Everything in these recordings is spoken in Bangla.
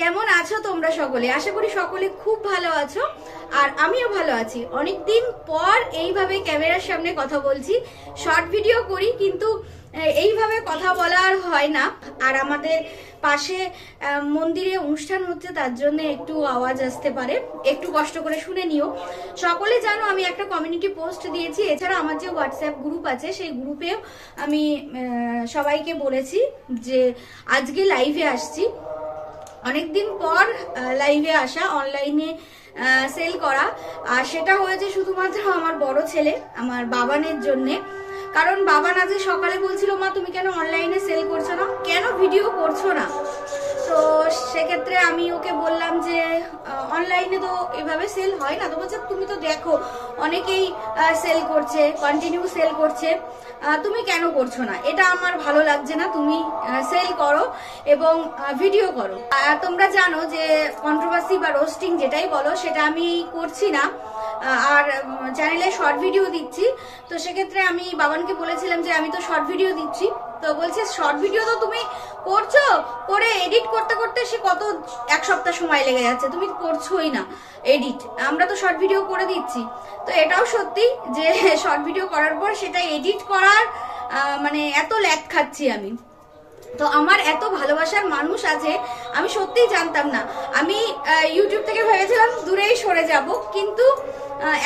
কেমন আছো তোমরা সকলে? আশা করি সকলে খুব ভালো আছো। আর আমিও ভালো আছি। অনেকদিন পর এইভাবে ক্যামেরার সামনে কথা বলছি। শর্ট ভিডিও করি, কিন্তু এইভাবে কথা বলা আর হয় না। আর আমাদের পাশে মন্দিরে অনুষ্ঠান হচ্ছে, তার জন্য একটু আওয়াজ আসতে পারে। একটু কষ্ট করে শুনে নিও। সকলে জানো, আমি একটা কমিউনিটি পোস্ট দিয়েছি। এছাড়া আমার যে হোয়াটসঅ্যাপ গ্রুপ আছে, সেই গ্রুপেও আমি সবাইকে বলেছি যে, আজকে লাইভে আসছি। অনেকদিন পর লাইভে আসা অনলাইনে সেল করা। আর সেটা হয়েছে শুধুমাত্র আমার বড় ছেলে, আমার বাবানের জন্যে। কারণ বাবান আজকে সকালে বলছিল, মা, তুমি কেন অনলাইনে সেল করছ না? কেন ভিডিও করছ না? তো সেক্ষেত্রে আমি ওকে বললাম যে অনলাইনে তো এভাবে সেল হয় না। তো বলছে, তুমি তো দেখো, অনেকেই সেল করছে কন্টিনিউ সেল করছে। তুমি কেন করছ না? এটা আমার ভালো লাগছে না। তুমি সেল করো এবং ভিডিও করো। তোমরা জানো যে কন্ট্রোভার্সি বা রোস্টিং যেটাই বলো, সেটা আমি করছি না। আর চ্যানেলে শর্ট ভিডিও দিচ্ছি। তো সেক্ষেত্রে আমি বাবানকে বলেছিলাম যে, আমি তো শর্ট ভিডিও দিচ্ছি। তো বলছে শর্ট ভিডিও তো তুমি করছ? করে এডিট করতে করতে সে কত, এক সপ্তাহ সময় লেগে যাচ্ছে। তুমি করছোই না এডিট আমরা তো শর্ট ভিডিও করে দিচ্ছি। তো এটাও সত্যি যে শর্ট ভিডিও করার পর সেটা এডিট করার মানে এত ল্যাক খাচ্ছি আমি। তো আমার এত ভালোবাসার মানুষ আছে আমি সত্যিই জানতাম না। আমি ইউটিউব থেকে ভেবেছিলাম দূরেই সরে যাব, কিন্তু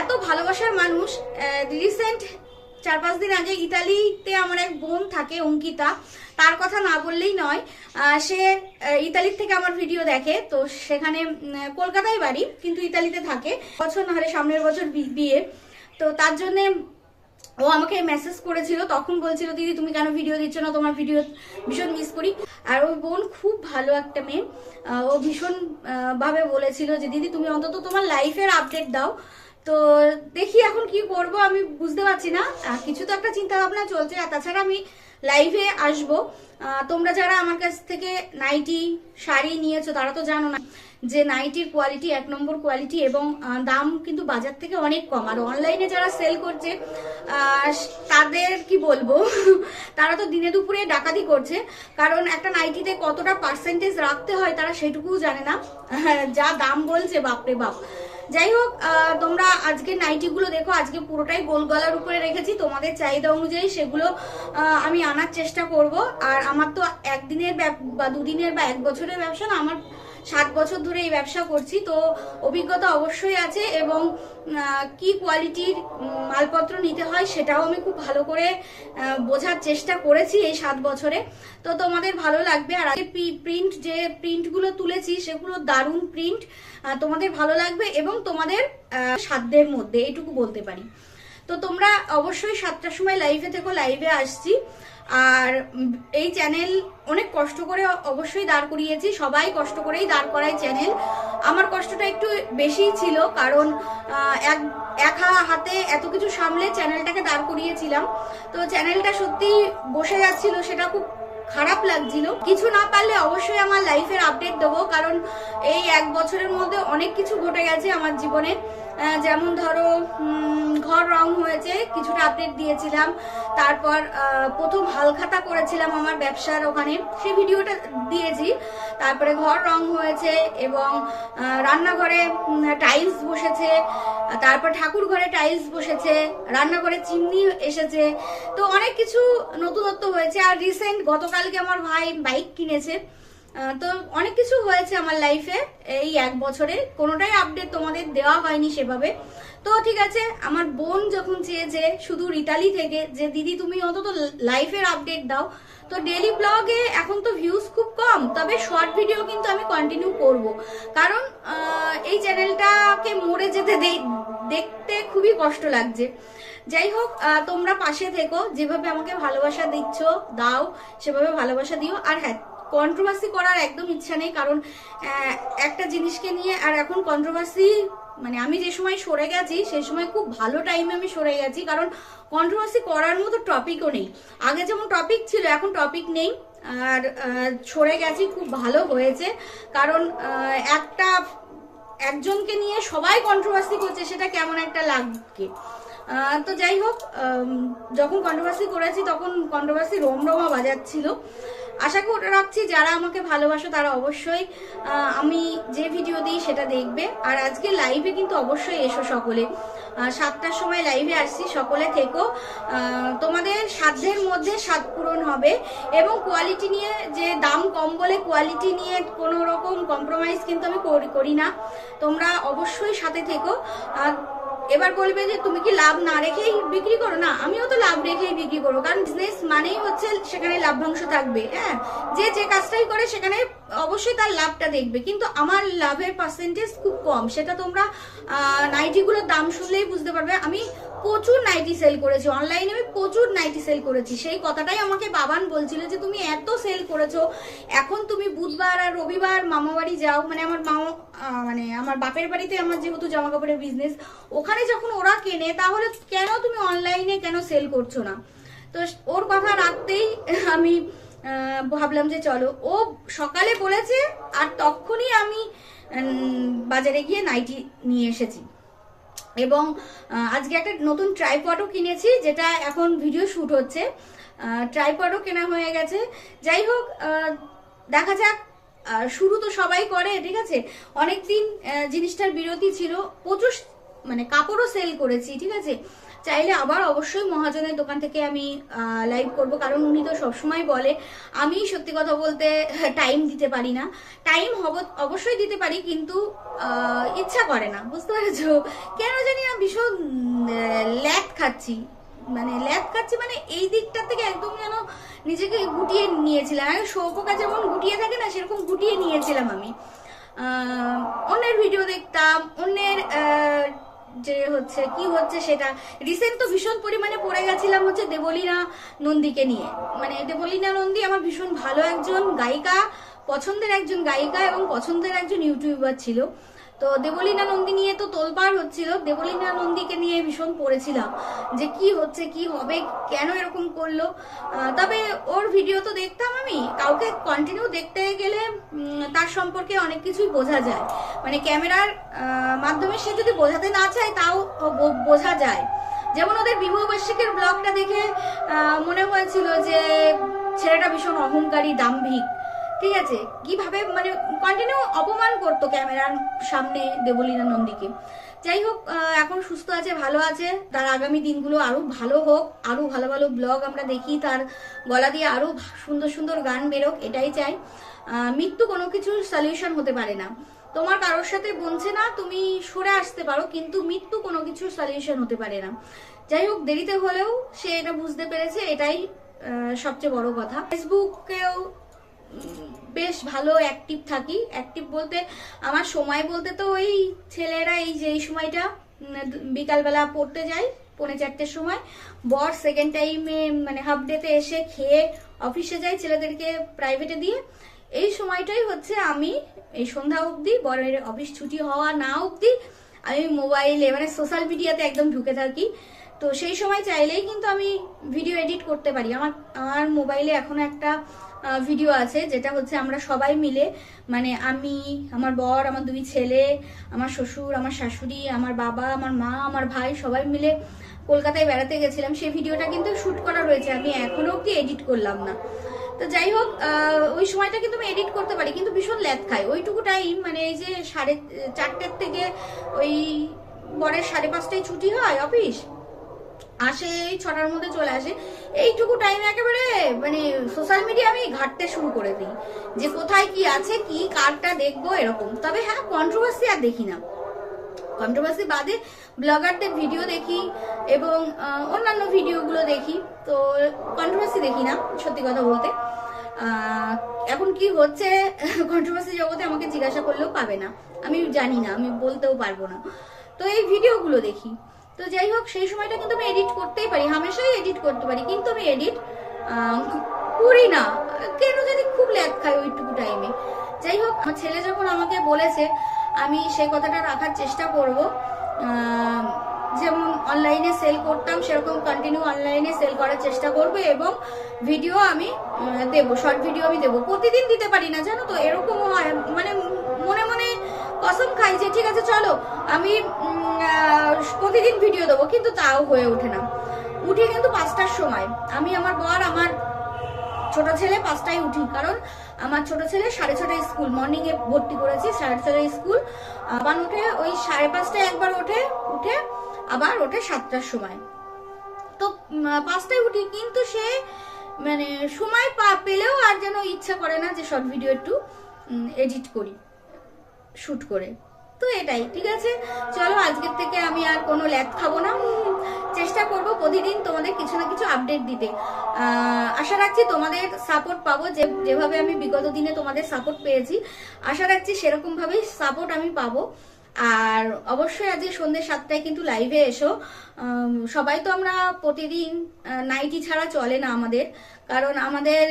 এত ভালোবাসার মানুষ রিসেন্ট চার পাঁচ দিন আগে ইতালিতে আমার এক বোন থাকে, অঙ্কিতা, তার কথা না বললেই নয় সে ইতালির থেকে আমার ভিডিও দেখে, তো সেখানে কলকাতায় বাড়ি, কিন্তু ইতালিতে থাকে। বছর না হলে সামনের বছর বিয়ে। তো তার জন্যে ও আমাকে মেসেজ করেছিল, তখন বলছিল, দিদি, তুমি কেন ভিডিও দিচ্ছ না? তোমার ভিডিও ভীষণ মিস করি। আর ওর বোন খুব ভালো একটা মেয়ে। ও ভীষণ ভাবে বলেছিল যে, দিদি, তুমি অন্তত তোমার লাইফের আপডেট দাও। তো দেখি এখন কি করব, আমি বুঝতে পারছি না। কিছু তো একটা চিন্তা ভাবনা চলছে। আর তাছাড়া আমি লাইভে আসব। তোমরা যারা আমার কাছ থেকে নাইটি শাড়ি নিয়েছো, তারা তো জানো না যে নাইটির কোয়ালিটি এক নম্বর কোয়ালিটি এবং দাম কিন্তু বাজার থেকে অনেক কম। আর অনলাইনে যারা সেল করছে তাদের কি বলব? তারা তো দিনে দুপুরে ডাকাতি করছে। কারণ একটা নাইটিতে কতটা পার্সেন্টেজ রাখতে হয়, তারা সেটুকুও জানে না। যা দাম বলছে, বাপরে বাপ। যাই হোক তোমরা আজকে নাইটিগুলো দেখো, আজকে পুরোটাই গোল গলার উপরে রেখেছি, তোমাদের চাহিদা অনুযায়ী সেগুলো আমি আনার চেষ্টা করব। আর আমার তো একদিনের বা দুদিনের বা এক বছরের ব্যবসা না, আমার সাত বছর ধরে এই ব্যবসা করছি, তো অভিজ্ঞতা অবশ্যই আছে এবং কি কোয়ালিটির মালপত্র নিতে হয় সেটাও আমি খুব ভালো করে বোঝার চেষ্টা করেছি এই সাত বছরে। তো তোমাদের ভালো লাগবে। আর আগে প্রিন্ট যে প্রিন্টগুলো তুলেছি সেগুলো দারুণ প্রিন্ট তোমাদের ভালো লাগবে এবং তোমাদের সাধ্যের মধ্যে, এইটুকু বলতে পারি। তো তোমরা অবশ্যই সাতটার সময় লাইভে থেকো লাইভে আসছি। আর এই চ্যানেল অনেক কষ্ট করে অবশ্যই দাঁড় করিয়েছি, সবাই কষ্ট করেই দাঁড় করায় চ্যানেল আমার কষ্টটা একটু বেশিই ছিল, কারণ এক এক হাতে এত কিছু সামলে চ্যানেলটাকে দাঁড় করিয়েছিলাম। তো চ্যানেলটা সত্যি বসে যাচ্ছিল, সেটা খুব খারাপ লাগছিল। কিছু না পারলে অবশ্যই আমার লাইফের আপডেট দেবো, কারণ এই এক বছরের মধ্যে অনেক কিছু ঘটে গেছে আমার জীবনে। যেমন ধরো ঘর রং হয়েছে, কিছুটা আপডেট দিয়েছিলাম। তারপর প্রথম হালখাতা করেছিলাম আমার ব্যবসার ওখানে। সেই ভিডিওটা দিয়েছি। তারপরে ঘর রং হয়েছে এবং রান্নাঘরে টাইলস বসেছে। তারপর ঠাকুর ঘরে টাইলস বসেছে, রান্নাঘরে চিমনি এসেছে। তো অনেক কিছু নতুনত্ব হয়েছে। আর রিসেন্ট গতকালকে আমার ভাই বাইক কিনেছে। তো অনেক কিছু হয়েছে আমার লাইফে এই এক বছরে। কোনোটাই আপডেট তোমাদের দেওয়া হয়নি সেভাবে। তো ঠিক আছে, আমার বোন যখন চেয়েছে শুধু ইতালি থেকে যে, দিদি, তুমি অন্তত লাইফের আপডেট দাও। তো ডেলি ব্লগে এখন তো ভিউজ খুব কম, তবে শর্ট ভিডিও কিন্তু আমি কন্টিনিউ করব। কারণ এই চ্যানেলটাকে মরে যেতে দেখতে খুবই কষ্ট লাগছে। যাই হোক তোমরা পাশে থেকো, যেভাবে আমাকে ভালোবাসা দিচ্ছ, দাও, সেভাবে ভালোবাসা দিও। আর হ্যাঁ কন্ট্রোভার্সি করার একদম ইচ্ছা নেই, কারণ একটা জিনিসকে নিয়ে আর এখন কন্ট্রোভার্সি মানে আমি যে সময় সরে গেছি সেই সময় খুব ভালো টাইমে আমি সরে গেছি, কারণ কন্ট্রোভার্সি করার মতো টপিকও নেই। আগে যেমন টপিক ছিল, এখন টপিক নেই, আর সরে গেছি, খুব ভালো হয়েছে, কারণ একটা, একজনকে নিয়ে সবাই কন্ট্রোভার্সি করছে, সেটা কেমন একটা লাগে। তো যাই হোক যখন কন্ট্রোভার্সি করেছি, তখন কন্ট্রোভার্সি রোমরোমা বাজাচ্ছিল। আশা করে, রাখছি, যারা আমাকে ভালোবাসো তারা অবশ্যই আমি যে ভিডিও দিই সেটা দেখবে। আর আজকে লাইভে কিন্তু অবশ্যই এসো সকলে। সাতটার সময় লাইভে আসছি, সকলে থেকো। তোমাদের সাধ্যের মধ্যে স্বাদ পূরণ হবে এবং কোয়ালিটি নিয়ে যে দাম কম বলে কোয়ালিটি নিয়ে কোনো রকম কম্প্রোমাইজ কিন্তু আমি করি- না। তোমরা অবশ্যই সাথে থেকো। আর এবার বলবে যে তুমি কি লাভ না রেখেই বিক্রি করো? না, আমিও তো লাভ রেখেই বিক্রি করব। কারণ বিজনেস মানেই হচ্ছে সেখানে লাভ্যাংশ থাকবে হ্যাঁ? যে যে কাজটাই করে সেখানে অবশ্যই তার লাভটা দেখবে, কিন্তু আমার লাভের পার্সেন্টেজ খুব কম। সেটা তোমরা নাইটিগুলোর দাম শুনলেই বুঝতে পারবে। আমি প্রচুর নাইটি সেল করেছি অনলাইনে আমি প্রচুর নাইটি সেল করেছি। সেই কথাটাই আমাকে বাবান বলছিল যে, তুমি এত সেল করেছ, এখন তুমি বুধবার আর রবিবার মামা বাড়ি যাও। মানে আমার মামা মানে আমার বাপের বাড়িতে আমার যেহেতু জামা কাপড়ের বিজনেস ওখানে যখন ওরা কেনে, তাহলে কেন তুমি অনলাইনে কেন সেল করছ না? তো ওর কথা রাখতেই আমি ভাবলাম যে চলো। ও সকালে বলেছে, আর তখনই আমি বাজারে গিয়ে নাইটি নিয়ে এসেছি। এবং আজকে একটা নতুন ট্রাইপডও কিনেছি, যেটা এখন ভিডিও শুট হচ্ছে। ট্রাইপডও কেনা হয়ে গেছে। যাই হোক দেখা যাক। শুরু তো সবাই করে, ঠিক আছে? অনেকদিন জিনিসটার বিরতি ছিল। প্রচুর মানে কাপড়ও সেল করেছি, ঠিক আছে? চাইলে আবার অবশ্যই মহাজনের দোকান থেকে আমি লাইভ করব। কারণ উনি তো সবসময় বলে, আমি সত্যি কথা বলতে টাইম দিতে পারি না। টাইম হব, অবশ্যই দিতে পারি, কিন্তু ইচ্ছা করে না। বুঝতে পেরেছ? কেন জানি না ভীষণ ল্যাক খাচ্ছি। মানে ল্যাক খাচ্ছি মানে এই দিকটা থেকে একদম যেন নিজেকে গুটিয়ে নিয়েছিলাম। আগে সৌপকা যেমন গুটিয়ে থাকে না, সেরকম গুটিয়ে নিয়েছিলাম আমি। অন্যের ভিডিও দেখতাম, অন্যের যে হচ্ছে, কি হচ্ছে সেটা। রিসেন্ট তো ভীষণ পরিমাণে পড়ে গেছিলাম হচ্ছে দেবলীনা নন্দীকে নিয়ে। মানে দেবলীনা নন্দী আমার ভীষণ ভালো একজন গায়িকা, পছন্দের একজন গায়িকা এবং পছন্দের একজন ইউটিউবার ছিল। তো দেবলীনা নন্দী নিয়ে তো তোলপাড় হচ্ছিল। দেবলীনা নন্দীকে নিয়ে ভীষণ পড়েছিলাম যে কি হচ্ছে, কি হবে, কেন এরকম করল। তবে ওর ভিডিও তো দেখতাম আমি। কাউকে কন্টিনিউ দেখতে গেলে তার সম্পর্কে অনেক কিছুই বোঝা যায়। মানে ক্যামেরার মাধ্যমে সে যদি বোঝাতে না চায়, তাও বোঝা যায়। যেমন ওদের বিবাহবার্ষিকের ব্লগটা দেখে মনে হয়েছিল যে ছেলেটা ভীষণ অহংকারী, দাম্ভিক। ঠিক আছে কীভাবে মানে কন্টিনিউ অপমান করতো ক্যামেরার সামনে দেবলীনা নন্দীকে। যাই হোক এখন সুস্থ আছে ভালো আছে তার আগামী দিনগুলো আরও ভালো হোক আরও ভালো ভালো ব্লগ আমরা দেখি তার গলা দিয়ে আরও সুন্দর সুন্দর গান বেরোক এটাই চাই। মৃত্যু কোনো কিছুর সলিউশন হতে পারে না। তোমার কারোর সাথে বলছে না তুমি সরে আসতে পারো কিন্তু মৃত্যু কোনো কিছুর সলিউশন হতে পারে না। যাই হোক দেরিতে হলেও সে এটা বুঝতে পেরেছে এটাই সবচেয়ে বড় কথা। ফেসবুকেও উম, বেশ ভালো অ্যাক্টিভ থাকি। অ্যাক্টিভ বলতে আমার সময় বলতে তো ওই ছেলেরা এই যে, এই সময়টা বিকালবেলা পড়তে যায় পৌনে চারটের সময়। বর সেকেন্ড টাইমে মানে হাফ ডেতে এসে খেয়ে অফিসে যায় ছেলেদেরকে প্রাইভেটে দিয়ে। এই সময়টাই হচ্ছে আমি এই সন্ধ্যা অবধি, বরের অফিস ছুটি হওয়া না অবধি আমি মোবাইলে মানে সোশ্যাল মিডিয়াতে একদম ঢুকে থাকি। তো সেই সময় চাইলেই কিন্তু আমি ভিডিও এডিট করতে পারি। আমার আমার মোবাইলে এখনও একটা ভিডিও আছে, যেটা হচ্ছে আমরা সবাই মিলে মানে আমি, আমার বর, আমার দুই ছেলে, আমার শ্বশুর, আমার শাশুড়ি, আমার বাবা, আমার মা, আমার ভাই, সবাই মিলে কলকাতায় বেড়াতে গেছিলাম। সেই ভিডিওটা কিন্তু শ্যুট করা রয়েছে, আমি এখনও অব্দি এডিট করলাম না। তো যাই হোক ওই সময়টা কিন্তু আমি এডিট করতে পারি, কিন্তু ভীষণ ল্যাদ খাই ওইটুকু টাইম মানে এই যে সাড়ে, চারটের থেকে ওই বরের সাড়ে পাঁচটায় ছুটি হয় অফিস আসে, এই ছটার মধ্যে চলে আসে। এইটুকু টাইম একেবারে মানে সোশ্যাল মিডিয়া আমি ঘাটতে শুরু করে দিই। যে কোথায় কি আছে, কি কারটা দেখব, এরকম। তবে হ্যাঁ কন্ট্রোভার্সি আর দেখি না। কন্ট্রোভার্সি বাদে ব্লগারদের ভিডিও দেখি এবং অন্যান্য ভিডিওগুলো দেখি। তো কন্ট্রোভার্সি দেখি না, সত্যি কথা বলতে। এখন কি হচ্ছে কন্ট্রোভার্সি জগতে আমাকে জিজ্ঞাসা করলেও পাবে না। আমি জানি না, আমি বলতেও পারব না। তো এই ভিডিওগুলো দেখি। তো যাই হোক, সেই সময়টা কিন্তু আমি এডিট করতেই পারি, হামেশাই এডিট করতে পারি, কিন্তু আমি এডিট করি না। কেন জানি খুব ল্যাদ খাই ওইটুকু টাইমে যাই হোক, আমার ছেলে যখন আমাকে বলেছে, আমি সেই কথাটা রাখার চেষ্টা করব যেমন অনলাইনে সেল করতাম, সেরকম কন্টিনিউ অনলাইনে সেল করার চেষ্টা করব এবং ভিডিও আমি দেবো শর্ট ভিডিও আমি দেবো। প্রতিদিন দিতে পারি না, জানো তো? এরকমও হয়। মানে মনে মনে কসম খাই যে, ঠিক আছে, চলো, আমি প্রতিদিন ভিডিও দেবো, কিন্তু তাও হয়ে ওঠে না। উঠে কিন্তু পাঁচটার সময়। আমি আমার বর, আমার ছোট ছেলে পাঁচটায় উঠি, কারণ আমার ছোট ছেলে সাড়ে ছটায় স্কুল মর্নিং এ ভর্তি করেছি সাড়ে ছটায় স্কুল। আবার উঠে ওই সাড়ে পাঁচটায় একবার ওঠে, উঠে আবার ওঠে সাতটার সময়। তো পাঁচটায় উঠি, কিন্তু সে মানে সময় পা, পেলেও আর যেন ইচ্ছা করে না যে শর্ট ভিডিও একটু এডিট করি। শুট করে। তো এটাই, ঠিক আছে? চলো আজকের থেকে আমি আর কোনো ল্যাদ খাব না। চেষ্টা করব প্রতিদিন তোমাদের কিছু না কিছু আপডেট দিতে। আশা রাখছি তোমাদের সাপোর্ট পাবো। যে, যেভাবে আমি বিগত দিনে তোমাদের সাপোর্ট পেয়েছি, আশা রাখছি সেরকমভাবেই সাপোর্ট আমি পাবো। আর অবশ্যই আজকে সন্ধ্যে সাতটায় কিন্তু লাইভে এসো। সবাই তো আমরা প্রতিদিন নাইটি ছাড়া চলে না আমাদের। কারণ আমাদের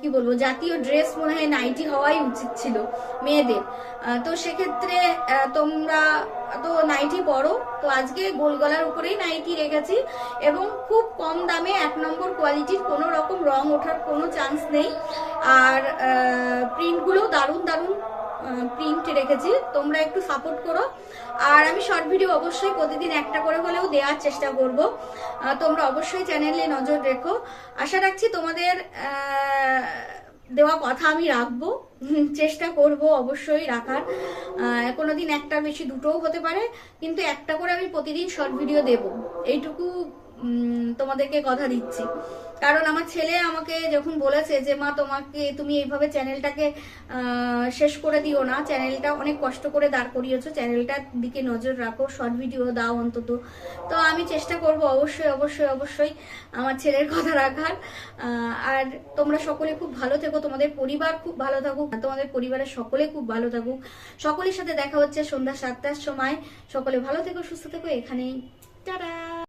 কি বলব, জাতীয় ড্রেস মনে হয় নাইটি হওয়াই উচিত ছিল মেয়েদের। তো সেক্ষেত্রে তোমরা তো নাইটি পরো। তো আজকে গোল গলার উপরেই নাইটি রেখেছি এবং খুব কম দামে এক নম্বর কোয়ালিটির কোনো রকম রং ওঠার কোনো চান্স নেই। আর প্রিন্টগুলো দারুণ দারুণ প্রিন্ট রেখেছি, তোমরা একটু সাপোর্ট করো। আর আমি শর্ট ভিডিও অবশ্যই প্রতিদিন একটা করে হলেও দেওয়ার চেষ্টা করব। তোমরা অবশ্যই চ্যানেলে নজর রেখো। আশা রাখছি তোমাদের দেওয়া কথা আমি রাখব। চেষ্টা করব অবশ্যই রাখার। কোনো দিন একটা বেশি দুটোও হতে পারে, কিন্তু একটা করে আমি প্রতিদিন শর্ট ভিডিও দেব। এইটুকু তোমাদেরকে কথা দিচ্ছি। কারণ আমার ছেলে আমাকে যখন বলেছে যে, মা, তোমাকে, তুমি এইভাবে চ্যানেলটাকে শেষ করে দিও না। চ্যানেলটা অনেক কষ্ট করে দাঁড় করিয়েছো। চ্যানেলটার দিকে নজর রাখো। শর্ট ভিডিও দাও অন্তত। তো আমি চেষ্টা করব অবশ্যই অবশ্যই অবশ্যই আমার ছেলের কথা রাখার। আর তোমরা সকলে খুব ভালো থেকো। তোমাদের পরিবার খুব ভালো থাকুক। তোমাদের পরিবারের সকলে খুব ভালো থাকুক। সকলের সাথে দেখা হচ্ছে সন্ধ্যা সাতটার সময়। সকলে ভালো থেকো, সুস্থ থেকো। এখানেই। টাটা!